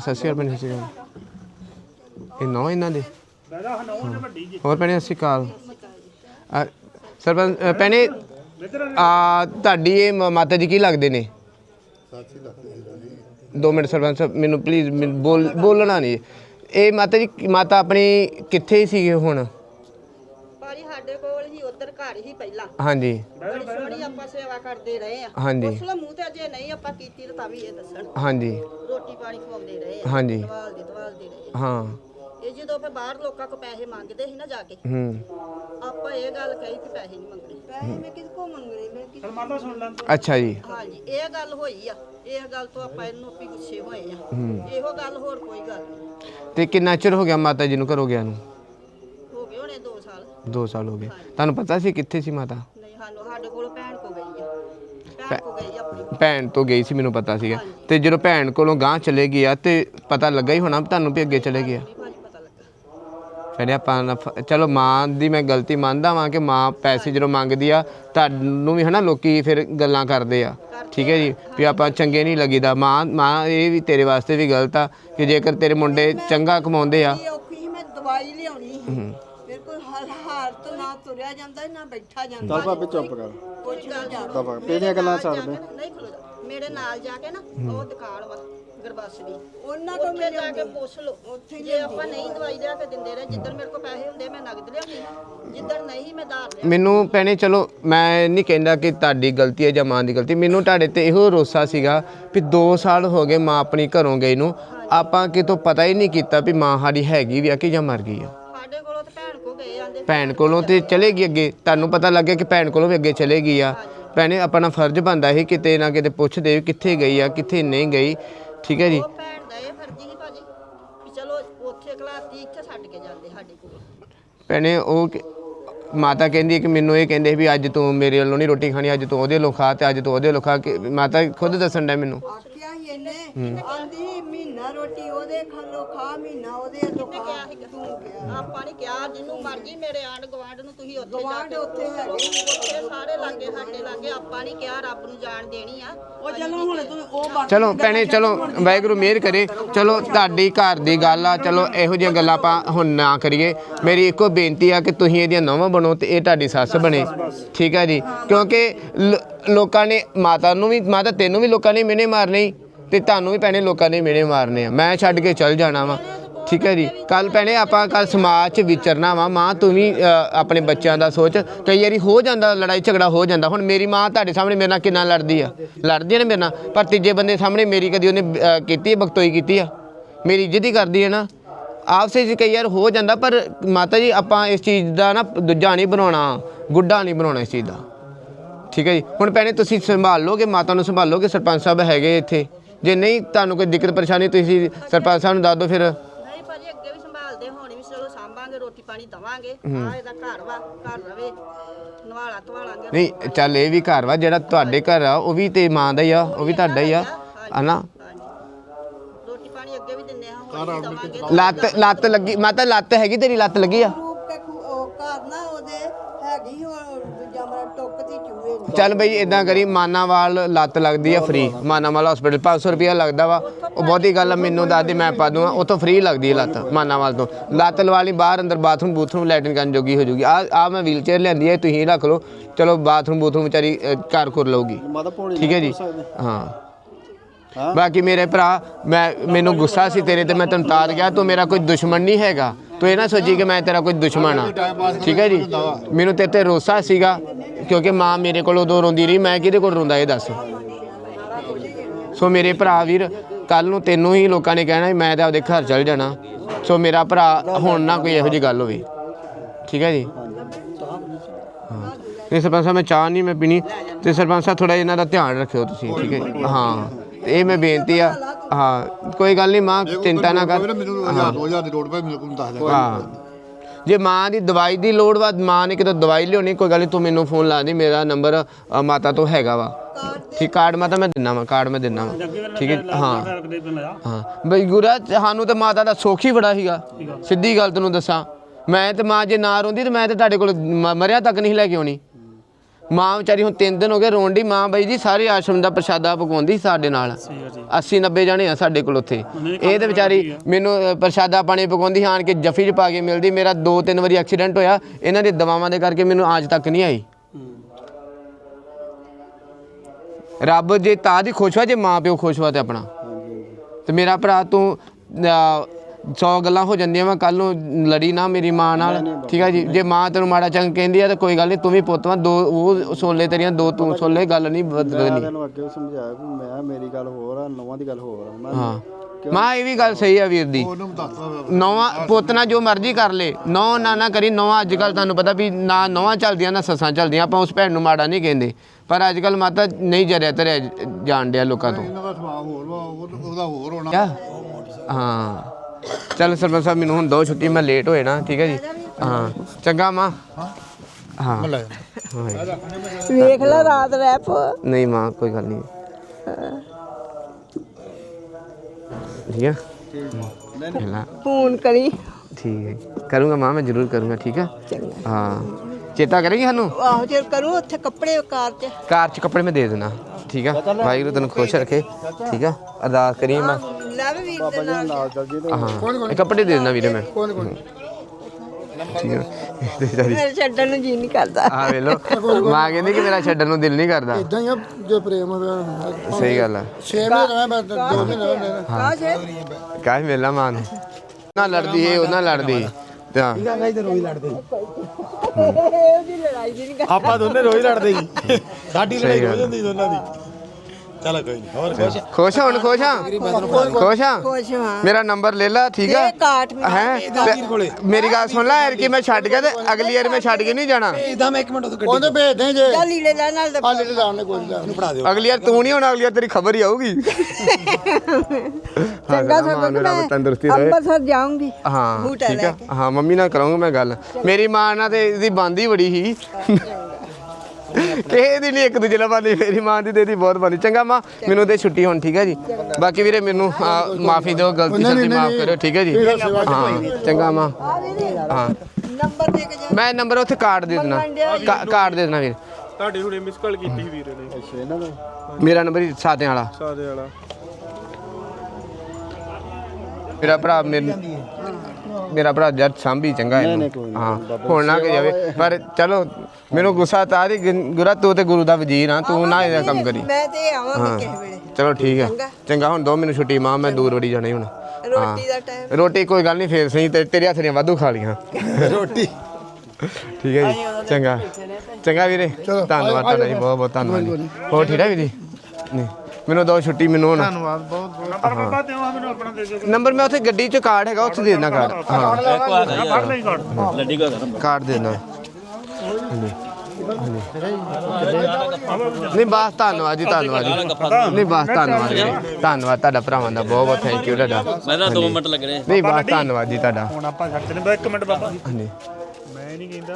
ਸਤਿ ਸ਼੍ਰੀ ਅਕਾਲ ਭੈਣੇ ਸਤਿ ਸ਼੍ਰੀ ਅਕਾਲ। ਇਹ ਨੌ ਇਹਨਾਂ ਦੇ? ਹੋਰ ਭੈਣੇ ਸਤਿ ਸ਼੍ਰੀ ਅਕਾਲ। ਅ, ਸਰਪੰਚ ਅ, ਭੈਣੇ ਆ ਤੁਹਾਡੀ ਇਹ ਮ- ਮਾਤਾ ਜੀ ਕੀ ਲੱਗਦੇ ਨੇ? ਦੋ ਮਿੰਟ ਸਰਪੰਚ ਸਾਹਿਬ ਮੈਨੂੰ ਪਲੀਜ਼ ਬੋਲ ਬੋਲਣਾ ਨਹੀਂ। ਇਹ ਮਾਤਾ ਜੀ ਮਾਤਾ ਆਪਣੀ ਕਿੱਥੇ ਸੀਗੇ ਹੁਣ ਭਾਜੀ ਸਾਡੇ ਕੋਲ ਹੀ ਉਧਰ ਘਰ ਹੀ ਪਹਿਲਾਂ। ਹਾਂਜੀ। ਬੜੀ ਸੋਹਣੀ ਆਪਾਂ ਸੇਵਾ ਕਰਦੇ ਰਹੇ ਆ। ਹਾਂਜੀ। ਉਸ ਵੇਲੇ ਮੂੰਹ ਤੇ ਅਜੇ ਨਹੀਂ ਆਪਾਂ ਕੀਤੀ ਤਾਂ ਤਾਂ ਵੀ ਇਹ ਦੱਸਣ। ਹਾਂਜੀ। ਰੋਟੀ ਪਾਣੀ ਖਵਾਉਂਦੇ ਰਹੇ ਆ। ਹਾਂਜੀ। ਦਵਾਲ ਦੇ ਦਵਾਲ ਦੇ ਰਹੇ ਹਾਂ। ਆ। ਇਹ ਜਦੋਂ ਆਪਾਂ ਬਾਹਰ ਲੋਕਾਂ ਕੋ ਪੈਸੇ ਮੰਗਦੇ ਸੀ ਨਾ ਜਾ ਕੇ ਹੂੰ। ਆਪਾਂ ਇਹ ਗੱਲ ਕਹੀ ਕਿ ਪੈਸੇ ਨਹੀਂ ਮੰਗਣੇ। ਪੈਸੇ ਮੈਂ ਕਿਸ ਕੋ ਮੰਗਣੇ? ਮੈਂ ਕਿਸ ਅੱਛਾ ਜੀ। ਹਾਂਜੀ ਇਹ ਗੱਲ ਹੋਈ ਆ। ਇਹ ਗੱਲ ਤੋਂ ਆਪਾਂ ਇਹਨੂੰ ਵੀ ਗੁੱਸੇ ਹੋਏ ਆ। ਇਹੋ ਗੱਲ ਹੋਰ ਕੋਈ ਗੱਲ ਨਹੀਂ। ਤੇ ਕਿੰਨਾ ਚਿਰ ਹੋ ਗਿਆ ਮਾਤਾ ਜੀ ਨੂੰ ਘਰੋਂ ਗਿਆ ਨੂੰ? 2 ਸਾਲ 2 ਸਾਲ ਹੋ ਗਏ। ਤੁਹਾਨੂੰ ਪਤਾ ਸੀ ਕਿੱਥੇ ਸੀ ਮਾਤਾ? ਨਹੀਂ ਸਾਨੂੰ ਸਾਡੇ ਕੋਲ ਭੈਣ ਕੋ ਗਈ ਆ। ਭੈਣ ਕੋ ਗਈ ਆ ਆਪਣੀ। ਭੈਣ ਤੋਂ ਗਈ ਸੀ ਮੈਨੂੰ ਪਤਾ ਸੀਗਾ। ਤੇ ਜਦੋਂ ਭੈਣ ਕੋਲੋਂ ਗਾਂ ਚਲੇ ਗਿਆ ਤੇ ਪਤਾ ਲੱਗਾ ਹੀ ਹੋਣਾ ਤੁਹਾਨੂੰ ਵੀ ਅੱਗੇ ਚਲੇ ਗਿਆ ਨਹੀਂ ਭਾਜੀ ਪਤਾ ਲੱਗਾ। ਫਿਰ ਆਪਾਂ ਨਾ ਫ- ਚਲੋ ਮਾਂ ਦੀ ਮੈਂ ਗਲਤੀ ਮੰਨਦਾ ਵਾਂ ਕਿ ਮਾਂ ਪੈਸੇ ਜਦੋਂ ਮੰਗਦੀ ਆ ਤੁਹਾਨੂੰ ਵੀ ਹਨਾ ਲੋਕੀ ਫਿਰ ਗੱਲਾਂ ਕਰਦੇ ਆ। ਠੀਕ ਹੈ ਜੀ? ਵੀ ਆਪਾਂ ਚੰਗੇ ਨਹੀਂ ਲੱਗੀਦਾ। ਮਾਂ ਮਾਂ ਇਹ ਵੀ ਤੇਰੇ ਵਾਸਤੇ ਵੀ ਗਲਤ ਆ ਕਿ ਜੇਕਰ ਤੇਰੇ ਮੁੰਡੇ ਚੰਗਾ ਕਮਾਉਂਦੇ ਆ। ਇਹ ਔਖੀ ਸੀ, ਮੈਂ ਦਵਾਈ ਲਿਆਉਣੀ ਸੀ। ਫਿਰ ਕੋਈ ਹਲ ਹਾਲਤ ਨਾ ਤੁਰਿਆ ਜਾਂਦਾ ਨਾ ਬੈਠਾ ਜਾਂਦਾ। ਚੱਲ ਭਾਬੀ ਚੁੱਪ ਕਰ। ਕੁਝ ਗੱਲ ਦਫਾ ਤੇਰੀਆਂ ਗੱਲਾਂ ਛੱਡ ਦੇ। ਨਹੀਂ ਖਲੋਦਾ ਮੇਰੇ ਨਾਲ ਜਾ ਕੇ ਨਾ ਉਹ ਦੁਕਾਨ ਵਾ ਗਰਬਾਸ ਦੀ ਉਹਨਾਂ ਤੋਂ ਮੈਂ ਜਾ ਕੇ ਪੁੱਛ ਲਓ। ਉੱਥੇ ਜੇ ਆਪਾਂ ਨਹੀਂ ਦਵਾਈ ਲਿਆ ਕੇ ਦਿੰਦੇ ਰਹੇ ਜਿੱਦਣ ਮੇਰੇ ਕੋਲ ਪੈਸੇ ਹੁੰਦੇ ਮੈਂ ਨਗਦ ਲਿਆਉਂਦੀ। ਜਿੱਦਣ ਨਹੀਂ ਮੈਂ ਧਾਰ ਲਿਆ ਮੈਨੂੰ ਭੈਣੇ ਚਲੋ ਮੈਂ ਨਹੀਂ ਕਹਿੰਦਾ ਕਿ ਤੁਹਾਡੀ ਗਲਤੀ ਹੈ ਜਾਂ ਮਾਂ ਦੀ ਗਲਤੀ। ਮੈਨੂੰ ਤੁਹਾਡੇ ਤੇ ਇਹੋ ਰੋਸਾ ਸੀਗਾ ਵੀ 2 ਸਾਲ ਹੋ ਗਏ ਮਾਂ ਆਪਣੀ ਘਰੋਂ ਗਈ ਨੂੰ। ਆਪਾਂ ਕਿਤੋਂ ਪਤਾ ਹੀ ਨਹੀਂ ਕੀਤਾ ਵੀ ਮਾਂ ਸਾਡੀ ਹੈਗੀ ਵੀ ਆ ਕਿ ਜਾਂ ਮਰ ਗਈ ਆ ਸਾਡੇ ਕੋਲੋਂ ਤੇ ਭੈਣ ਕੋ ਗਏ ਆਂਦੇ ਭੈਣ ਕੋਲੋਂ ਤੇ ਚਲੇ ਗਈ ਅੱਗੇ। ਤੁਹਾਨੂੰ ਪਤਾ ਲੱਗਿਆ ਕਿ ਭੈਣ ਕੋਲੋਂ ਵੀ ਅੱਗੇ ਚਲੇ ਗਈ ਆ। ਭੈਣੇ ਆਪਣਾ ਫਰਜ਼ ਬਣਦਾ ਸੀ ਕਿਤੇ ਨਾ ਕਿਤੇ ਪੁੱਛਦੇ ਵੀ ਕਿੱਥੇ ਗਈ ਆ ਕਿੱਥੇ ਨਹੀਂ ਗਈ। ਠੀਕ ਹੈ ਜੀ? ਉਹ ਭੈਣ ਦਾ ਇਹ ਫਰਜ਼ੀ ਸੀ ਭਾਜੀ ਵੀ ਚਲੋ ਉੱਥੇ ਖਲਾਤੀ ਇੱਥੇ ਛੱਡ ਕੇ ਜਾਂਦੇ ਸਾਡੇ ਕੋਲ। ਭੈਣੇ ਉਹ ਕਿ- ਮਾਤਾ ਕਹਿੰਦੀ ਹੈ ਕਿ ਮੈਨੂੰ ਇਹ ਕਹਿੰਦੇ ਵੀ ਅੱਜ ਤੂੰ ਮੇਰੇ ਵੱਲੋਂ ਨਹੀਂ ਰੋਟੀ ਖਾਣੀ ਅੱਜ ਤੂੰ ਉਹਦੇ ਵੱਲੋਂ ਖਾ ਤੇ ਅੱਜ ਤੂੰ ਉਹਦੇ ਵੱਲੋਂ ਖਾ। ਕੇ ਮਾਤਾ ਖੁਦ ਦੱਸਣ ਦਾ ਮੈਨੂੰ। ਇਹਨੇ ਆਂਦੀ ਮਹੀਨਾ ਰੋਟੀ ਉਹਦੇ ਖਾਲੋ ਖਾ ਮਹੀਨਾ ਉਹਦੇ ਤੋਂ ਖਾ ਤੂੰ ਕਿਹਾ ਆਪਾਂ ਨੇ ਕਿਹਾ ਜਿੰਨੂੰ ਮਰਜ਼ੀ ਮੇਰੇ ਆਂਡ ਗਵਾਂਡ ਨੂੰ ਤੁਸੀਂ ਉੱਥੇ ਜਾ ਕੇ ਉੱਥੇ ਹੈਗੇ। ਉੱਥੇ ਸਾਰੇ ਲਾਗੇ ਸਾਡੇ ਲਾਗੇ ਆਪਾਂ ਨਹੀਂ ਕਿਹਾ ਰੱਬ ਨੂੰ ਜਾਣ ਦੇਣੀ ਆ। ਉਹ ਚਲੋ ਹੁਣ ਤੂੰ ਉਹ ਚਲੋ ਭੈਣੇ ਚਲੋ ਵਾਹਿਗੁਰੂ ਮਿਹਰ ਕਰੇ। ਚਲੋ ਤੁਹਾਡੀ ਘਰ ਦੀ ਗੱਲ ਆ ਚਲੋ ਇਹੋ ਜਿਹੀਆਂ ਗੱਲਾਂ ਆਪਾਂ ਹੁਣ ਨਾ ਕਰੀਏ। ਮੇਰੀ ਇੱਕੋ ਬੇਨਤੀ ਆ ਕਿ ਤੁਸੀਂ ਇਹਦੀਆਂ ਨੌਵਾਂ ਬਣੋ ਤੇ ਇਹ ਤੁਹਾਡੀ ਸੱਸ ਬਣੇ। ਠੀਕ ਹੈ ਜੀ? ਕਿਉਂਕਿ ਲ- ਲੋਕਾਂ ਨੇ ਮਾਤਾ ਨੂੰ ਵੀ ਮਾਤਾ ਤੈਨੂੰ ਵੀ ਲੋਕਾਂ ਨੇ ਮਿਹਣੇ ਮਾਰਨੇ ਤੇ ਤੁਹਾਨੂੰ ਵੀ ਭੈਣੇ ਲੋਕਾਂ ਨੇ ਮਿਹਣੇ ਮਾਰਨੇ ਆ। ਮੈਂ ਛੱਡ ਕੇ ਚੱਲ ਜਾਣਾ ਵਾ। ਠੀਕ ਹੈ ਜੀ। ਕੱਲ ਭੈਣੇ ਆਪਾਂ ਕੱਲ ਸਮਾਜ 'ਚ ਵਿਚਰਨਾ ਵਾ। ਮਾਂ ਤੂੰ ਵੀ ਆਪਣੇ ਬੱਚਿਆਂ ਦਾ ਸੋਚ। ਕਈ ਵਾਰੀ ਹੋ ਜਾਂਦਾ, ਲੜਾਈ ਝਗੜਾ ਹੋ ਜਾਂਦਾ। ਹੁਣ ਮੇਰੀ ਮਾਂ ਤੁਹਾਡੇ ਸਾਹਮਣੇ ਮੇਰੇ ਨਾਲ ਕਿੰਨਾ ਲੜਦੀ ਆ? ਲੜਦੀ ਆ ਨਾ ਮੇਰੇ ਨਾਲ। ਪਰ ਤੀਜੇ ਬੰਦੇ ਸਾਹਮਣੇ ਮੇਰੀ ਕਦੀ ਉਹਨੇ ਕੀਤੀ ਹੈ ਬਖਤੋਈ ਕੀਤੀ ਆ? ਮੇਰੀ ਇੱਜ਼ਤ ਹੀ ਕਰਦੀ ਹੈ ਨਾ। ਆਪਸੇ ਜੀ ਕਈ ਵਾਰ ਹੋ ਜਾਂਦਾ, ਪਰ ਮਾਤਾ ਜੀ, ਆਪਾਂ ਇਸ ਚੀਜ਼ ਦਾ ਨਾ ਦੂਜਾ ਨਹੀਂ ਬਣਾਉਣਾ। ਗੁੱਡਾ ਨਹੀਂ ਬਣਾਉਣਾ ਇਸ ਚੀਜ਼ ਦਾ। ਠੀਕ ਹੈ ਜੀ। ਹੁਣ ਭੈਣੇ ਤੁਸੀਂ ਸੰਭਾਲ ਲੋਗੇ, ਮਾਤਾ ਨੂੰ ਸੰਭਾਲੋਗੇ, ਸਰਪੰਚ ਸਾਹਿਬ ਹੈਗੇ ਇੱਥੇ? ਜੇ ਨਹੀਂ ਤੁਹਾਨੂੰ ਕੋਈ ਦਿੱਕਤ ਪਰੇਸ਼ਾਨੀ ਤੁਸੀਂ ਸਰਪੰਚ ਸਾਹਿਬ ਨੂੰ ਦੱਸ ਦਿਓ ਫਿਰ। ਨਹੀਂ ਭਾਜੀ ਅੱਗੇ ਵੀ ਸੰਭਾਲਦੇ ਹੁਣ ਵੀ ਚਲੋ ਸਾਂਭਾਂਗੇ ਰੋਟੀ ਪਾਣੀ ਦਵਾਂਗੇ। ਆ ਇਹਦਾ ਘਰ ਵਾ ਘਰ ਰਵੇ ਨਵਾਲਾ ਧਵਾਲਾਂਗੇ। ਨਹੀਂ ਚੱਲ ਇਹ ਵੀ ਘਰ ਵਾ ਜਿਹੜਾ ਤੁਹਾਡੇ ਘਰ ਆ ਉਹ ਵੀ ਤੇ ਮਾਂ ਦਾ ਹੀ ਆ ਉਹ ਵੀ ਤੁਹਾਡਾ ਹੀ ਆ ਹਨਾ? ਹਾਂਜੀ। ਰੋਟੀ ਪਾਣੀ ਅੱਗੇ ਵੀ ਦਿੰਨੇ ਆ ਹੁਣ ਵੀ ਦਵਾਂਗੇ। ਲੱਤ ਲੱਤ ਲੱਗੀ ਮਾਤਾ ਲੱਤ ਹੈਗੀ ਤੇਰੀ ਲੱਤ ਲੱਗੀ ਆ? ਰੂਪ ਕੇ ਉਹ ਘਰ ਨਾ ਉਹਦੇ ਹੈਗੀ ਉਹ ਦੂਜਾ ਮਰਾ ਟੁੱਕਦੀ ਚੂਹੇ ਨੇ ਚੱਲ ਬਈ ਇਦਾਂ ਕਰੀ ਮਾਨਾਵਾਲ ਲੱਤ ਲੱਗਦੀ ਆ ਫ੍ਰੀ ਮਾਨਾਵਾਲ ਹਸਪੀਟਲ 500 ਰੁਪਿਆ ਲੱਗਦਾ ਵਾ। ਉਹ ਬਹੁਤੀ ਗੱਲ ਆ, ਮੈਨੂੰ ਦੱਸ ਦੇ ਮੈਂ ਪਾ ਦੂੰਗਾ। ਉਥੋਂ ਫ੍ਰੀ ਲੱਗਦੀ ਹੈ ਲੱਤ ਮਾਨਾਵਾਲ ਤੋਂ। ਲੱਤ ਲਵਾ ਲਈ ਬਾਹਰ ਅੰਦਰ ਬਾਥਰੂਮ ਬੂਥਰੂਮ ਲੈਟਰਿਨ ਕਰਨ ਜੋਗੀ ਹੋ ਜੂਗੀ। ਆ ਆ ਮੈਂ ਵੀਲ ਚੇਅਰ ਲਿਆਂਦੀ ਹੈ ਤੁਸੀਂ ਰੱਖ ਲਓ। ਚਲੋ ਬਾਥਰੂਮ ਬੂਥਰੂਮ ਵਿਚਾਰੀ ਅ, ਘਰ ਖੁਰ ਲਊਗੀ। ਮਾਤਾ ਪੌੜੀ ਠੀਕ ਹੈ ਜੀ? ਹਾਂ। ਹਾਂ। ਬਾਕੀ ਮੇਰੇ ਭਰਾ ਮੈਂ ਮੈਨੂੰ ਗੁੱਸਾ ਸੀ ਤੇਰੇ ਤੇ ਮੈਂ ਤੈਨੂੰ ਤਾਰ ਗਿਆ। ਤੂੰ ਮੇਰਾ ਕੋਈ ਦੁਸ਼ਮਣ ਨਹੀਂ ਹੈਗਾ। ਤੂੰ ਇਹ ਨਾ ਸੋਚੀ ਕਿ ਮੈਂ ਤੇਰਾ ਕੋਈ ਦੁਸ਼ਮਣ ਆ। ਠੀਕ ਹੈ ਜੀ? ਮੈਨੂੰ ਤੇਰੇ ਤੇ ਰੋਸਾ ਸੀਗਾ, ਕਿਉਂਕਿ ਮਾਂ ਮੇਰੇ ਕੋਲ ਉਦੋਂ ਰੋਂਦੀ ਰਹੀ, ਮੈਂ ਕਿਹਦੇ ਕੋਲ ਰੋਂਦਾ ਇਹ ਦੱਸ। ਸੋ ਮੇਰੇ ਭਰਾ ਵੀਰ ਕੱਲ ਨੂੰ ਤੈਨੂੰ ਹੀ ਲੋਕਾਂ ਨੇ ਕਹਿਣਾ ਮੈਂ ਤਾਂ ਆਪਦੇ ਘਰ ਚਲ ਜਾਣਾ। ਸੋ ਮੇਰਾ ਭਰਾ ਹੁਣ ਨਾ ਕੋਈ ਇਹੋ ਜਿਹੀ ਗੱਲ ਹੋਵੇ। ਠੀਕ ਹੈ ਜੀ? ਇਹ ਸਰਪੰਚ ਸਾਹਿਬ, ਮੈਂ ਚਾਹ ਨਹੀਂ, ਮੈਂ ਪੀਣੀ। ਤੇ ਸਰਪੰਚ ਸਾਹਿਬ ਥੋੜਾ ਇਹਨਾਂ ਦਾ ਧਿਆਨ ਰੱਖਿਓ ਤੁਸੀਂ, ਠੀਕ ਹੈ ਹਾਂ। ਇਹ ਮੈਂ ਬੇਨਤੀ ਆ। ਹਾਂ ਕੋਈ ਗੱਲ ਨਹੀਂ ਮਾਂ ਚਿੰਤਾ ਨਾ ਕਰ। ਮੈਨੂੰ 1000 2000 ਦੀ ਲੋੜ ਪਈ ਮੈਨੂੰ ਕੋਈ ਦੱਸ ਦੇ। ਹਾਂ। ਜੇ ਮਾਂ ਦੀ ਦਵਾਈ ਦੀ ਲੋੜ ਵਾ ਮਾਂ ਨੇ ਕਿਤੇ ਦਵਾਈ ਲਿਆਉਣੀ ਕੋਈ ਗੱਲ ਨਹੀਂ ਤੂੰ ਮੈਨੂੰ ਫੋਨ ਲਾ ਦੇ ਮੇਰਾ ਨੰਬਰ ਅ, ਮਾਤਾ ਤੋਂ ਹੈਗਾ ਵਾ। ਠੀਕ ਕਾਰਡ ਮਾਤਾ ਮੈਂ ਦਿੰਨਾ ਵਾ ਕਾਰਡ ਮੈਂ ਦਿੰਨਾ ਵਾ। ਠੀਕ ਹੈ? ਹਾਂ। ਹਾਂ। ਬਈ ਗੁਰਾ ਸਾਨੂੰ ਤੇ ਮਾਤਾ ਦਾ ਸੁੱਖ ਹੀ ਬੜਾ ਸੀਗਾ। ਸਿੱਧੀ ਗੱਲ ਤੈਨੂੰ ਦੱਸਾਂ। ਮੈਂ ਤੇ ਮਾਂ ਜੇ ਨਾ ਰੋਂਦੀ ਤੇ ਮੈਂ ਤੇ ਤੁਹਾਡੇ ਕੋਲ ਮ- ਮਰਿਆ ਤੱਕ ਨਹੀਂ ਲੈ ਕੇ ਆਉਣੀ। ਮਾਂ ਵਿਚਾਰੀ ਹੁਣ 3 ਦਿਨ ਹੋ ਗਏ ਰੋਣ ਦੀ ਮਾਂ ਬਾਈ ਜੀ ਸਾਰੇ ਆਸ਼ਰਮ ਦਾ ਪ੍ਰਸ਼ਾਦਾ ਪਕਾਉਂਦੀ ਸੀ ਸਾਡੇ ਨਾਲ। 80 90 ਜਣੇ ਆ ਸਾਡੇ ਕੋਲ ਉੱਥੇ। ਇਹ ਤੇ ਵਿਚਾਰੀ ਮੈਨੂੰ ਪ੍ਰਸ਼ਾਦਾ ਪਾਣੀ ਪਕਾਉਂਦੀ ਆਣ ਕੇ ਜੱਫੀ ਚ ਪਾ ਕੇ ਮਿਲਦੀ। ਮੇਰਾ ਦੋ ਤਿੰਨ ਵਾਰੀ ਐਕਸੀਡੈਂਟ ਹੋਇਆ। ਇਹਨਾਂ ਦੀ ਦਵਾਵਾਂ ਦੇ ਕਰਕੇ ਮੈਨੂੰ ਅੱਜ ਤੱਕ ਨਹੀਂ ਆਈ। ਰੱਬ ਜੇ ਤਾਂ ਦੀ ਖੁਸ਼ ਵਾ ਜੇ ਮਾਂ ਪਿਓ ਖੁਸ਼ ਵਾ ਤੇ ਆਪਣਾ। ਤੇ ਮੇਰਾ ਭਰਾ ਤੂੰ 100 ਗੱਲਾਂ ਹੋ ਜਾਂਦੀਆਂ ਵਾ ਕੱਲ ਨੂੰ ਲੜੀ ਨਾ ਮੇਰੀ ਮਾਂ ਨਾਲ। ਠੀਕ ਹੈ ਜੀ? ਜੇ ਮਾਂ ਤੈਨੂੰ ਮਾੜਾ ਚੰਗ ਕਹਿੰਦੀ ਆ ਤਾਂ ਕੋਈ ਗੱਲ ਨਹੀਂ ਤੂੰ ਵੀ ਪੁੱਤ ਵਾ ਦੋ ਉਹ ਸੋਲੇ ਤੇਰੀਆਂ ਦੋ ਤੂੰ ਸੋਲੇ ਗੱਲ ਨਹੀਂ ਮੈਂ ਬਦਲਣੀ ਤੈਨੂੰ ਅੱਗੇ ਵੀ ਸਮਝਾਇਆ ਵੀ ਮੈਂ ਮੇਰੀ ਗੱਲ ਹੋਰ ਆ ਨਵਾਂ ਦੀ ਗੱਲ ਹੋਰ ਆ ਮੈਂ ਹਾਂ। ਮਾਂ ਇਹ ਵੀ ਗੱਲ ਸਹੀ ਆ ਵੀਰ ਦੀ। ਨੌਵਾਂ ਪੁੱਤ ਨਾਲ ਜੋ ਮਰਜ਼ੀ ਕਰ ਲੇ ਨੌ ਨਾ ਨਾ ਕਰੀ ਨੌਵਾਂ ਅੱਜ ਕੱਲ ਤੁਹਾਨੂੰ ਪਤਾ ਵੀ ਨਾ ਨੌਵਾਂ ਚੱਲਦੀਆਂ ਨਾ ਸੱਸਾਂ ਚੱਲਦੀਆਂ ਆਪਾਂ ਉਸ ਭੈਣ ਨੂੰ ਮਾੜਾ ਨਹੀਂ ਕਹਿੰਦੇ। ਪਰ ਅੱਜ ਕੱਲ ਮਾਤਾ ਨਹੀਂ ਜਰਿਆ ਤਰਿਆ ਜਾਣ ਡਿਆ ਲੋਕਾਂ ਤੋਂ। ਇਹਨਾਂ ਦਾ ਸੁਭਾਅ ਹੋਰ ਵਾ ਉਹ- ਉਹਦਾ ਹੋਰ ਹੋਣਾ। ਕਿਆ? ਹਾਂ। ਚੱਲ ਸਰਪੰਚ ਸਾਹਿਬ ਮੈਨੂੰ ਹੁਣ ਦੋ ਛੁੱਟੀ ਮੈਂ ਲੇਟ ਹੋਏ ਨਾ ਠੀਕ ਹੈ ਜੀ? ਹਾਂ ਚੰਗਾ ਮਾਂ। ਹਾਂ। ਹਾਂ। ਵੇਖ ਲੈ ਰਾਤ ਰੈਪ ਨਹੀਂ ਮਾਂ ਕੋਈ ਗੱਲ ਨਹੀਂ। ਠੀਕ ਹੈ? ਪਹਿਲਾਂ ਫੋਨ ਕਰੀ। ਠੀਕ ਹੈ। ਕਰੂੰਗਾ ਮਾਂ ਮੈਂ ਜ਼ਰੂਰ ਕਰੂੰਗਾ ਠੀਕ ਹੈ? ਹਾਂ। ਚੇਤਾ ਕਰੇਗੀ ਸਾਨੂੰ? ਆਹੋ ਜੇ ਕਰੂੰ ਉੱਥੇ ਕੱਪੜੇ ਕਾਰ ਚ। ਕਾਰ 'ਚ ਕੱਪੜੇ ਮੈਂ ਦੇ ਦੇਣਾ ਠੀਕ ਆ ਵਾਹਿਗੁਰੂ ਤੈਨੂੰ ਖੁਸ਼ ਰੱਖੇ ਠੀਕ ਆ ਅਰਦਾਸ ਕਰੀਏ ਮੈਂ। ਲੈ ਵੀ ਵੀਰ ਦੇ ਨਾਲ ਨਾਲ ਚੱਲ ਜੀ ਤੇ ਹਾਂ ਇਹ ਕੱਪੜੇ ਦੇ ਦੇਣਾ ਵੀਰੇ ਮੈਂ। ਠੀਕ ਆ। ਤੇ ਜਾਰੀ ਮੇਰੇ ਛੱਡਣ ਨੂੰ ਜੀ ਨਹੀਂ ਕਰਦਾ। ਆ ਵੇ ਲੋ ਮਾਂ ਕਹਿੰਦੀ ਕਿ ਮੇਰਾ ਛੱਡਣ ਨੂੰ ਦਿਲ ਨਹੀਂ ਕਰਦਾ। ਇਦਾਂ ਹੀ ਆ ਜੇ ਪ੍ਰੇਮ ਹੋਵੇ ਸਹੀ ਗੱਲ ਆ। 6 ਮਹੀਨੇ ਰਹਿਣਾ ਮੈਂ ਦੋ ਮਹੀਨੇ ਰਹਿਣਾ ਕਾਹ ਜੇ ਕਾਹ ਮੇਲਾ ਮਾਂ ਨੂੰ। ਨਾ ਲੜਦੀ ਏ ਉਹ ਨਾ ਲੜਦੀ। ਤਾਂ। ਉਹਦੀ ਲੜਾਈ ਜੀ ਨਹੀਂ ਆਪਾਂ ਦੋਨੇ ਰੋਜ਼ ਲੜਦੇ ਸੀ ਸਾਡੀ ਲੜਾਈ। ਰੋਜ਼ ਹੁੰਦੀ ਦੋਨਾਂ ਦੀ। ਚਲ ਕੋਈ ਨਹੀਂ ਹੋਰ ਕੁਛ ਖੁਸ਼ ਹਾਂ ਹੁਣ ਖੁਸ਼ ਹਾਂ? ਖੁਸ਼ ਹਾਂ? ਖੁਸ਼ ਹਾਂ। ਮੇਰਾ ਨੰਬਰ ਲੈ ਲਾ ਠੀਕ ਆ? ਇਹ ਕਾਟ ਵੀ ਹੈ? ਮੇਰੀ ਗੱਲ ਸੁਣ ਲੈ ਯਾਰ ਕਿ ਮੈਂ ਛੱਡ ਗਿਆ ਤੇ ਅਗਲੀ ਵਾਰ ਮੈਂ ਛੱਡ ਕੇ ਨਹੀਂ ਜਾਣਾ। ਇਦਾਂ ਮੈਂ ਇੱਕ ਮਿੰਟ ਉਹ ਉਹਨੇ ਭੇਜਦੇ ਜੇ। ਜਾ ਲੀੜੇ ਲੈ ਨਾਲ ਆ ਲੀਟਰ ਲਾਉਣ ਨੇ ਕੋਈ ਨਹੀਂ ਫੜਾ ਦਿਓ। ਅਗਲੀ ਵਾਰ ਤੂੰ ਨਹੀਂ ਹੋਣਾ ਅਗਲੀ ਵਾਰ ਤੇਰੀ ਖਬਰ ਹੀ ਆਊਗੀ। ਚੰਗਾ ਮਾਂ ਸਭ ਨੂੰ ਰੱਬ ਤੰਦਰੁਸਤੀ ਦੇਵੇ ਅੰਮ੍ਰਿਤਸਰ ਜਾਊਂਗੀ। ਹਾਂ ਬੂਟਾ ਠੀਕ ਲੈ ਆ? ਕੇ। ਹਾਂ ਮੰਮੀ ਨਾਲ ਕਰਾਂਗਾ ਮੈਂ ਗੱਲ। ਮੇਰੀ ਮਾਂ ਨਾਲ ਤੇ ਇਹਦੀ ਬੰਦੀ ਬੜੀ ਸੀ। ਕਿਸੇ ਦੀ ਨਹੀਂ ਇੱਕ ਦੂਜੇ ਨਾਲ ਬੰਦੀ ਮੇਰੀ ਮਾਂ ਦੀ ਇਹਦੀ ਬਹੁਤ ਬੰਦੀ ਚੰਗਾ ਮਾਂ ਮੈਨੂੰ ਤੇ ਛੁੱਟੀ ਹੁਣ ਠੀਕ ਹੈ ਜੀ? ਬਾਕੀ ਵੀਰੇ ਮੈਨੂੰ ਮਾਫੀ ਦਿਓ ਗਲਤੀ ਨਹੀਂ, ਮਾਫ। ਕਰਿਓ ਠੀਕ ਹੈ ਜੀ? ਹਾਂ ਚੰਗਾ ਮਾਂ। ਆ ਵੀਰੇ ਹਾਂ। ਨੰਬਰ ਦੇ ਕੇ ਜਾ ਮੈਂ ਨੰਬਰ ਉੱਥੇ ਕਾਰਡ ਦੇ ਦੇਣਾ ਕਾਰਡ ਦੇ ਦੇਣਾ ਵੀਰ। ਤੁਹਾਡੀ ਹੁਣੇ ਮਿਸ ਕਾਲ ਕੀਤੀ ਵੀਰ ਨੇ। ਅੱਛਾ ਇਹਨਾਂ ਦਾ। ਮੇਰਾ ਨੰਬਰ ਹੀ ਸਾਦਿਆਂ ਵਾਲਾ। ਸਾਦੇ ਵਾਲਾ। ਮੇਰਾ ਭਰਾ ਮੇਰੇ ਮੇਰਾ ਭਰਾ ਜੱਟ ਸਾਂਭੀ ਚੰਗਾ ਇਹਨੂੰ। ਹਾਂ ਹੁਣ ਨਾ ਕਿ ਜਾਵੇ ਪਰ ਚਲੋ ਮੈਨੂੰ ਗੁੱਸਾ ਤਾਂ ਆ ਰਹੀ ਗੁਰਾ ਤੂੰ ਤੇ ਗੁਰੂ ਦਾ ਵਜ਼ੀਰ ਆ ਤੂੰ ਨਾ ਇਹਦਾ ਕੰਮ ਕਰੀ। ਮੈਂ ਤੇ ਆਵਾਂਗੀ ਹਾਂ ਕਿਸੇ ਵੇਲੇ। ਚਲੋ ਠੀਕ ਹੈ ਚੰਗਾ। ਹੁਣ 2 ਮਿੰਟ ਛੁੱਟੀ ਮਾਂ ਮੈਂ ਦੂਰ ਵੜੀ ਜਾਣੀ ਹੁਣ। ਰੋਟੀ ਦਾ ਟਾਈਮ ਰੋਟੀ ਕੋਈ ਗੱਲ ਨਹੀਂ ਫੇਰ ਸਹੀ ਤੇ ਤੇਰੇ ਹੱਥ ਦੀਆਂ ਵਾਧੂ ਖਾ ਲੀਆਂ। ਰੋਟੀ। ਠੀਕ ਹੈ ਜੀ ਚੰਗਾ। ਚੰਗਾ ਵੀਰੇ ਧੰਨਵਾਦ ਤੁਹਾਡਾ ਜੀ ਬਹੁਤ ਬਹੁਤ ਧੰਨਵਾਦ ਜੀ। ਹੋਰ ਠੀਕ ਹੈ ਵੀਰੇ? ਨਹੀਂ। ਮੈਨੂੰ ਦੋ ਛੁੱਟੀ ਮੈਨੂੰ ਹੁਣ। ਧੰਨਵਾਦ ਬਹੁਤ ਬਹੁਤ। ਪਰ ਬਾਬਾ ਤੇ ਮੈਨੂੰ ਆਪਣਾ ਦੇ ਦਿਓ। ਨੰਬਰ ਮੈਂ ਉੱਥੇ ਗੱਡੀ 'ਚ ਕਾਰਡ ਹੈਗਾ ਉੱਥੇ ਦੇ ਦੇਣਾ ਕਾਰਡ ਹਾਂ। ਫੜ ਲਈ ਕਾਰਡ ਕਾਰਡ। ਦੇ ਦੇਣਾ ਨਹੀਂ ਬਸ ਧੰਨਵਾਦ ਜੀ ਧੰਨਵਾਦ ਜੀ। ਨਹੀਂ ਬਸ ਧੰਨਵਾਦ ਜੀ। ਧੰਨਵਾਦ ਤੁਹਾਡਾ ਭਰਾਵਾਂ ਦਾ ਬਹੁਤ ਬਹੁਤ ਥੈਂਕ ਯੂ ਤੁਹਾਡਾ। ਮੈਂ ਤਾਂ 2 ਮਿੰਟ ਲੱਗਣੇ ਨਹੀਂ ਬਸ ਧੰਨਵਾਦ ਜੀ ਤੁਹਾਡਾ। ਹੁਣ ਆਪਾਂ ਛੱਡ ਚਲੇ ਬਾ ਇੱਕ ਮਿੰਟ ਬਾਬਾ। ਹਾਂਜੀ। ਮੈਂ ਨਹੀਂ ਕਹਿੰਦਾ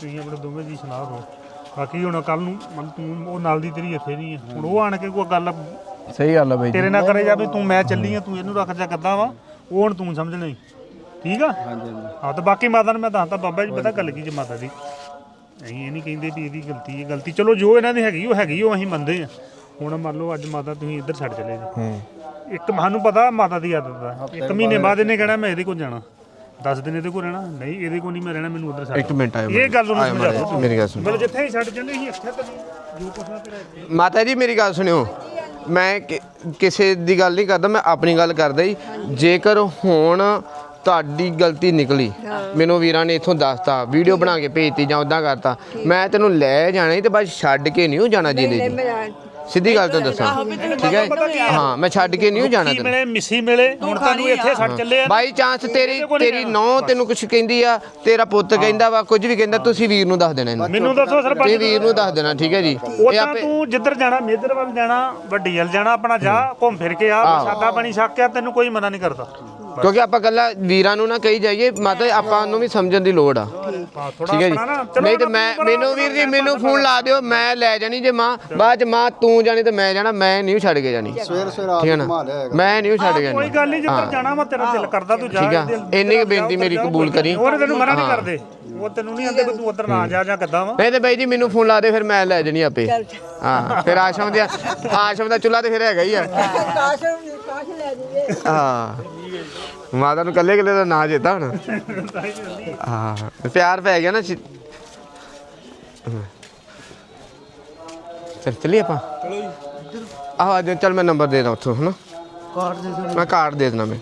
ਤੁਸੀਂ ਆਪਣੇ ਦੋਵੇਂ ਦੀ ਸੁਣਾ ਦਿਓ। ਬਾਕੀ ਹੁਣ ਕੱਲ ਨੂੰ ਮਨ ਤੂੰ ਉਹ ਨਾਲ ਦੀ ਤੇਰੀ ਇੱਥੇ ਨਹੀਂ ਹੈ ਹੁਣ ਉਹ ਆਣ ਕੇ ਕੋਈ ਗੱਲ ਸਹੀ ਗੱਲ ਆ ਬਾਈ ਤੇਰੇ ਨਾਲ ਕਰੇ ਜਾ ਵੀ ਤੂੰ ਮੈਂ ਚੱਲੀ ਆ ਤੂੰ ਇਹਨੂੰ ਰੱਖ ਜਾ ਕਿੱਦਾਂ ਵਾ। ਉਹ ਹੁਣ ਤੂੰ ਸਮਝਣਾ ਹੀ। ਠੀਕ ਆ? ਹਾਂਜੀ ਹਾਂਜੀ। ਹਾਂ ਤੇ ਬਾਕੀ ਮਾਤਾ ਨੂੰ ਮੈਂ ਦੱਸਤਾ ਬਾਬਾ ਜੀ ਪਤਾ ਗੱਲ ਕੀ ਜੇ ਮਾਤਾ ਦੀ? ਅਸੀਂ ਇਹ ਨਹੀਂ ਕਹਿੰਦੇ ਵੀ ਇਹਦੀ ਗਲਤੀ ਹੈ ਗਲਤੀ ਚਲੋ ਜੋ ਇਹਨਾਂ ਦੀ ਹੈਗੀ ਉਹ ਹੈਗੀ ਉਹ ਅਸੀਂ ਮੰਨਦੇ ਆ। ਹੁਣ ਮੰਨ ਲਓ ਅੱਜ ਮਾਤਾ ਤੁਸੀਂ ਇੱਧਰ ਛੱਡ ਚਲੇ ਜੀ ਹੂੰ। ਇੱਕ ਸਾਨੂੰ ਪਤਾ ਮਾਤਾ ਦੀ ਆਦਤ ਦਾ ਇੱਕ ਮਹੀਨੇ ਬਾਅਦ ਇਹਨੇ ਕਹਿਣਾ ਮੈਂ ਇਹਦੇ ਕੋਲ ਜਾਣਾ। 10 ਦਿਨ ਇਹਦੇ ਕੋਲ ਰਹਿਣਾ? ਨਹੀਂ ਇਹਦੇ ਕੋਲ ਨਹੀਂ ਮੈਂ ਰਹਿਣਾ ਮੈਨੂੰ ਉਧਰ ਛੱਡ ਇੱਕ ਮਿੰਟ ਆਇਓ ਇਹ ਗੱਲ ਉਹਨੂੰ ਸਮਝਾ ਦਿਓ ਮੇਰੀ ਗੱਲ ਸੁਣ। ਮਤਲਬ ਜਿੱਥੇ ਹੀ ਛੱਡ ਚੱਲੇ ਸੀ ਇੱਥੇ ਤੈਨੂੰ ਜੋ ਕੁਛ ਨਾ ਤੇਰਾ ਮਾਤਾ ਜੀ ਮੇਰੀ ਗੱਲ ਸੁਣਿਓ। ਮੈਂ ਕਿ- ਕਿਸੇ ਦੀ ਗੱਲ ਨਹੀਂ ਕਰਦਾ ਮੈਂ ਆਪਣੀ ਗੱਲ ਕਰਦਾ ਜੀ। ਜੇਕਰ ਹੁਣ ਤੁਹਾਡੀ ਗਲਤੀ ਨਿਕਲੀ ਮੈਨੂੰ ਵੀਰਾਂ ਨੇ ਇੱਥੋਂ ਦੱਸਤਾ ਵੀਡੀਓ ਬਣਾ ਕੇ ਭੇਜਤੀ ਜਾਂ ਉਦਾਂ ਕਰਤਾ ਮੈਂ ਤੈਨੂੰ ਲੈ ਜਾਣਾ ਹੀ ਤੇ ਬਸ ਛੱਡ ਕੇ ਨਹੀਂ ਓ ਜਾਣਾ ਜਿੰਦੇ ਜੀ। ਮੈਂ ਸਿੱਧੀ ਗੱਲ ਤਾਂ ਦੱਸਾਂ। ਠੀਕ ਹੈ ਹਾਂ? ਮੈਂ ਛੱਡ ਕੇ ਨਹੀਂ ਜਾਣਾ ਤੈਨੂੰ। ਮਿਲੇ ਮਿੱਸੀ ਮਿਲੇ ਹੁਣ ਤੈਨੂੰ ਇੱਥੇ ਛੱਡ ਚੱਲੇ ਆ। ਬਾਈ ਚਾਂਸ ਤੇਰੀ ਤੇਰੀ ਨੌ ਤੈਨੂੰ ਕੁਝ ਕਹਿੰਦੀ ਆ ਤੇਰਾ ਪੁੱਤ ਕਹਿੰਦਾ ਵਾ ਕੁਝ ਵੀ ਕਹਿੰਦਾ ਤੁਸੀਂ ਵੀਰ ਨੂੰ ਦੱਸ ਦੇਣਾ ਇਹਨੂੰ। ਮੈਨੂੰ ਦੱਸੋ ਤੇ ਸਰਪੰਚ ਵੀਰ ਨੂੰ ਦੱਸ ਦੇਣਾ ਠੀਕ ਹੈ ਜੀ? ਇਹ ਉਦਾਂ ਆਪੇ ਤੂੰ ਜਿੱਧਰ ਜਾਣਾ ਮੇਦਰ ਵੱਲ ਜਾਣਾ ਵੱਡੀ ਵੱਲ ਜਾਣਾ ਆਪਣਾ ਜਾ ਘੁੰਮ ਫਿਰ ਕੇ ਆ ਸਾਦਾ ਪਾਣੀ ਛੱਕ ਕੇ ਆ, ਤੈਨੂੰ ਕੋਈ ਮਨਾ ਨਹੀਂ ਕਰਦਾ। ਕਿਉਂਕਿ ਆਪਾਂ ਕੱਲਾ ਵੀਰਾਂ ਨੂੰ ਨਾ ਕਹੀ ਜਾਈਏ ਮਾਤਾ ਆਪਾਂ ਨੂੰ ਵੀ ਸਮਝਣ ਦੀ ਲੋੜ ਆ। ਥੋੜਾ ਠੀਕ ਹੈ ਜੀ। ਆਪਣਾ ਨਾ ਚਲੋ ਨਹੀਂ ਤੇ ਮੈਂ ਮੈਨੂੰ ਵੀਰ ਜੀ ਮੈਨੂੰ ਫੋਨ ਲਾ ਦਿਓ ਮੈਂ ਲੈ ਜਾਣੀ ਜੇ ਮਾਂ ਬਾਅਦ ਚ ਮਾਂ ਤੂੰ ਜਾਣੀ ਤੇ ਮੈਂ ਜਾਣਾ ਮੈਂ ਨਹੀਂ ਛੱਡ ਕੇ ਜਾਣੀ। ਸਵੇਰ ਸਵੇਰ ਆਪ ਠੀਕ ਹੈ ਨਾ? ਹੈਗਾ। ਮੈਂ ਨਹੀਂ ਛੱਡ ਕੇ ਕੋਈ ਜਾਣੀ। ਗੱਲ ਨਹੀਂ ਜਿੱਦਾਂ ਜਾਣਾ ਵਾ ਤੇਰਾ ਦਿਲ ਕਰਦਾ ਤੂੰ ਜਾ ਠੀਕ ਆ। ਦਿਲ- ਇੰਨੀ ਕੁ ਬੇਨਤੀ ਮੇਰੀ ਕਬੂਲ ਕਰੀ। ਹੋਰ ਤੈਨੂੰ ਮਨਾ ਨਹੀਂ। ਕਰਦੇ। ਉਹ ਤੈਨੂੰ ਨਹੀਂ ਆਂਦੇ ਕਿ ਤੂੰ ਉਧਰ ਨਾ ਜਾ ਜਾਂ ਕਿੱਦਾਂ ਵਾ। ਨਹੀਂ ਤੇ ਬਾਈ ਜੀ ਮੈਨੂੰ ਫੋਨ ਲਾ ਦੇ ਫਿਰ ਮੈਂ ਲੈ ਜਾਣੀ ਆਪੇ। ਹਾਂ ਫਿਰ ਆਸ਼ਰਮ ਦੇ ਆਸ਼ਰਮ ਦਾ ਚੁੱਲਾ ਤੇ ਫਿਰ ਹੈਗਾ ਹੀ ਆ। ਕਾਸ਼ ਕਾਸ਼ ਲੈ ਜੀਏ ਹਾਂ। ਮਾਤਾ ਨੂੰ ਕੱਲੇ ਕੱਲੇ ਦਾ ਨਾਂ ਜੇਤਾ ਹੁਣ। ਹਾਂ ਪਿਆਰ ਪੈ ਗਿਆ ਨਾ ਛੀ-। ਚੱਲ ਚਲੀ ਆਪਾਂ। ਚਲੋ ਜੀ ਆਹ ਅੱਜ ਚੱਲ ਮੈਂ ਨੰਬਰ ਦੇ ਦਾਂ ਉੱਥੋਂ ਹਨਾ? ਕਾਰਡ ਦੇ ਦਿਓ ਮੈਂ ਕਾਰਡ ਦੇ ਦੇਣਾ ਮੈਂ।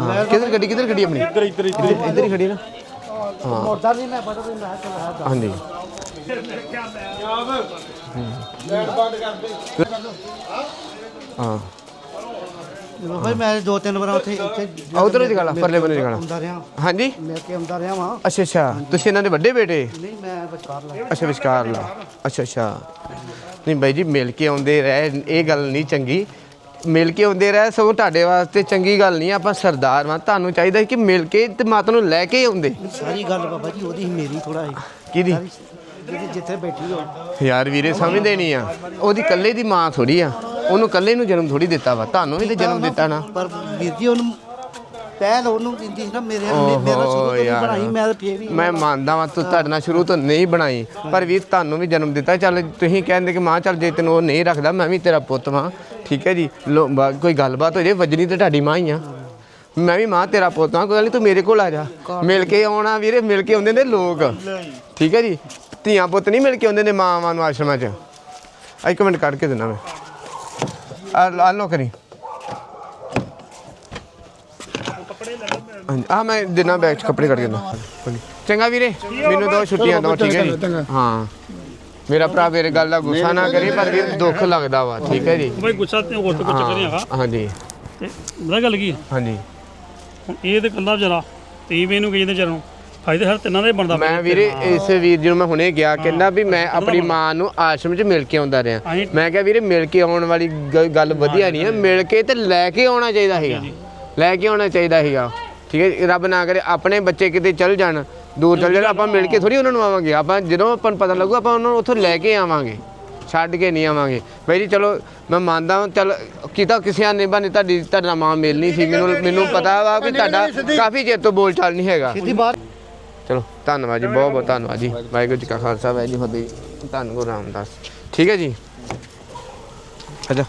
ਹਾਂ ਕਿੱਧਰ ਗੱਡੀ ਕਿੱਧਰ ਖੜੀ ਆਪਣੀ? ਇੱਧਰ ਇੱਧਰ ਇੱਧਰ। ਹੀ ਖੜੀ ਨਾ। ਹਾਂ। ਮੋਟਾ ਨਹੀਂ ਮੈਂ ਪਤਾ ਨਹੀਂ ਮੈਂ ਚਲਾ ਹਾਂਜੀ। ਹਾਂ। ਭਾਈ ਮੈਂ ਦੋ ਤਿੰਨ ਵਾਰ ਉੱਥੇ ਇੱਥੇ ਆ ਉਧਰੋਂ ਦੀ ਗਾਲਾ ਪਰਲੇ ਬੰਨੇ ਦੀ ਗਾਲਾ ਆਉਂਦਾ ਰਿਹਾ। ਹਾਂਜੀ। ਮੈਂ ਕੇ ਆਉਂਦਾ ਰਿਹਾ ਵਾਂ। ਅੱਛਾ ਅੱਛਾ। ਤੁਸੀਂ ਇਹਨਾਂ ਦੇ ਵੱਡੇ ਬੇਟੇ? ਨਹੀਂ ਮੈਂ ਵਿਚਕਾਰ ਲਾ। ਅੱਛਾ ਵਿਚਕਾਰ ਲਾ। ਅੱਛਾ ਅੱਛਾ। ਨਹੀਂ ਬਾਈ ਜੀ ਮਿਲ ਕੇ ਆਉਂਦੇ ਰਹੇ ਇਹ ਗੱਲ ਨਹੀਂ ਚੰਗੀ। ਮਿਲ ਕੇ ਆਉਂਦੇ ਰਹੇ ਸਗੋਂ ਤੁਹਾਡੇ ਵਾਸਤੇ ਚੰਗੀ ਗੱਲ ਨਹੀਂ ਆਪਾਂ ਸਰਦਾਰ ਵਾਂ। ਤੁਹਾਨੂੰ ਚਾਹੀਦਾ ਕਿ ਮਿਲ ਕੇ ਤੇ ਮਾਤਾ ਨੂੰ ਲੈ ਕੇ ਆਉਂਦੇ। ਸਾਰੀ ਗੱਲ ਬਾਬਾ ਜੀ ਉਹਦੀ ਸੀ, ਮੇਰੀ ਥੋੜਾ ਹੈ ਕਿਹਦੀ? ਜਿਹੜੀ ਜਿੱਥੇ ਬੈਠੀ ਹੋ ਯਾਰ ਵੀਰੇ ਸਮਝਦੇ ਨਹੀਂ ਆ। ਉਹਦੀ ਕੱਲੇ ਦੀ ਮਾਂ ਥੋੜੀ ਆ। ਉਹਨੂੰ ਕੱਲੇ ਨੂੰ ਜਨਮ ਥੋੜੀ ਦਿੱਤਾ ਵਾ ਤੁਹਾਨੂੰ ਵੀ ਤੇ ਜਨਮ ਦਿੱਤਾ ਨਾ। ਪਰ ਵੀਰ ਜੀ ਉਹਨੂੰ ਪਹਿਲ ਉਹਨੂੰ ਦਿੰਦੀ ਸੀ ਨਾ ਮੇਰੇ ਮੇਰਾ ਸ਼ੁਰੂ ਤੋਂ। ਬਣਾਈ ਮੈਂ ਫੇਰ ਵੀ ਮੈਂ ਮੰਨਦਾ ਵਾਂ ਤੂੰ ਤੁਹਾਡੇ ਨਾਲ ਸ਼ੁਰੂ ਤੋਂ ਨਹੀਂ ਬਣਾਈ ਪਰ ਵੀਰ ਤੁਹਾਨੂੰ ਵੀ ਜਨਮ ਦਿੱਤਾ। ਚੱਲ ਤੁਸੀਂ ਕਹਿੰਦੇ ਕਿ ਮਾਂ ਚੱਲ ਜੇ ਤੈਨੂੰ ਉਹ ਨਹੀਂ ਰੱਖਦਾ ਮੈਂ ਵੀ ਤੇਰਾ ਪੁੱਤ ਵਾਂ ਠੀਕ ਹੈ ਜੀ? ਕੋਈ ਗੱਲਬਾਤ ਹੋ ਜੇ ਵਜਣੀ ਤੇ ਤੁਹਾਡੀ ਮਾਂ ਹੀ ਆ। ਮੈਂ ਵੀ ਮਾਂ ਤੇਰਾ ਪੁੱਤ ਹਾਂ ਕੋਈ ਗੱਲ ਨਹੀਂ ਤੂੰ ਮੇਰੇ ਕੋਲ ਆ ਜਾ। ਮਿਲ ਕੇ ਆਉਣਾ ਵੀਰੇ ਮਿਲ ਕੇ ਆਉਂਦੇ ਨੇ ਲੋਕ। ਠੀਕ ਹੈ ਜੀ? ਧੀਆਂ ਪੁੱਤ ਨਹੀਂ ਮਿਲ ਕੇ ਆਉਂਦੇ ਨੇ ਮਾਵਾਂ ਨੂੰ ਆਸ਼ਰਮਾਂ 'ਚ। ਇੱਕ ਮਿੰਟ ਕੱਢ ਕੇ ਦਿੰਦਾ ਮੈਂ। ਆ ਆ ਲੋ ਕਰੀ ਆ ਮੈਂ ਦਿਨਾਂ ਬੈਗ 'ਚ ਕੱਪੜੇ ਕੱਢ ਕੇ। ਚੰਗਾ ਵੀਰੇ ਮੈਨੂੰ ਦੋ ਛੁੱਟੀਆਂ ਦੋ ਠੀਕ ਹੈ ਜੀ? ਹਾਂ। ਮੇਰਾ ਭਰਾ ਮੇਰੇ ਗੱਲ ਦਾ ਗੁੱਸਾ ਨਾ ਕਰੀ ਪਰ ਵੀਰ ਦੁੱਖ ਲੱਗਦਾ ਵਾ ਠੀਕ ਹੈ ਜੀ? ਭਾਈ ਗੁੱਸਾ ਤੇ ਹੋਰ ਤਾਂ ਚੱਕਰ ਨਹੀਂ ਹੈਗਾ ਹਾਂ, ਹਾਂਜੀ। ਤੇ ਪਤਾ ਗੱਲ ਕੀ? ਹਾਂਜੀ। ਹੁਣ ਇਹ ਤੇ ਕੱਲਾ ਜਰਾ ਤੇ ਇਹਨੂੰ ਕਹਿੰਦੇ ਨੂੰ ਫਾਇਦੇ ਹਰ ਤਿੰਨਾਂ ਦਾ ਹੀ ਬਣਦਾ ਮੈਂ ਵੀਰੇ ਇਸ ਵੀਰ ਜੀ ਨੂੰ ਮੈਂ ਹੁਣੇ ਗਿਆ ਕਹਿੰਦਾ ਵੀ ਮੈਂ ਆਪਣੀ ਮਾਂ ਨੂੰ ਆਸ਼ਰਮ 'ਚ ਮਿਲ ਕੇ ਆਉਂਦਾ ਰਿਹਾ। ਮੈਂ ਕਿਹਾ ਵੀਰੇ ਮਿਲ ਕੇ ਆਉਣ ਵਾਲੀ ਗ- ਗੱਲ ਵਧੀਆ ਨਹੀਂ ਹੈ। ਮਿਲ ਕੇ ਤੇ ਲੈ ਕੇ ਆਉਣਾ ਚਾਹੀਦਾ ਹੈਗਾ। ਲੈ ਕੇ ਆਉਣਾ ਚਾਹੀਦਾ ਹੈਗਾ। ਠੀਕ ਹੈ ਰੱਬ ਨਾ ਕਰੇ ਆਪਣੇ ਬੱਚੇ ਕਿਤੇ ਚੱਲ ਜਾਣ ਦੂਰ ਚੱਲ ਜਾਣ ਆਪਾਂ ਮਿਲ ਕੇ ਥੋੜੀ ਉਹਨਾਂ ਨੂੰ ਆਵਾਂਗੇ। ਆਪਾਂ ਜਦੋਂ ਆਪਾਂ ਨੂੰ ਪਤਾ ਲੱਗੂ ਆਪਾਂ ਉਹਨਾਂ ਨੂੰ ਉੱਥੋਂ ਲੈ ਕੇ ਆਵਾਂਗੇ। ਛੱਡ ਕੇ ਨਹੀਂ ਆਵਾਂਗੇ। ਬਈ ਜੀ ਚਲੋ ਮੈਂ ਮੰਨਦਾ ਹਾਂ ਚੱਲ ਕੀਤਾ ਕਿਸੇ ਨੇ ਬਾਨੇ ਤੁਹਾਡੀ ਤੁਹਾਡਾ ਮਾਂ ਮਿਲਣੀ ਸੀ। ਮੈਨੂੰ ਮੈਨੂੰ ਪਤਾ ਵਾ ਵੀ ਤੁਹਾਡਾ ਕਾਫੀ ਚਿਰ ਤੋਂ ਬੋਲ ਚਾਲ ਨਹੀਂ ਹੈਗਾ। ਸਿੱਧੀ ਬਾਤ ਚਲੋ ਧੰਨਵਾਦ ਜੀ ਬਹੁਤ ਬਹੁਤ ਧੰਨਵਾਦ ਜੀ। ਵਾਹਿਗੁਰੂ ਜੀ ਕਾ ਖਾਲਸਾ ਵਾਹਿਗੁਰੂ ਜੀ ਕੀ ਫਤਿਹ। ਧੰਨ ਗੁਰੂ ਰਾਮਦਾਸ। ਠੀਕ ਹੈ ਜੀ। ਅੱਛਾ।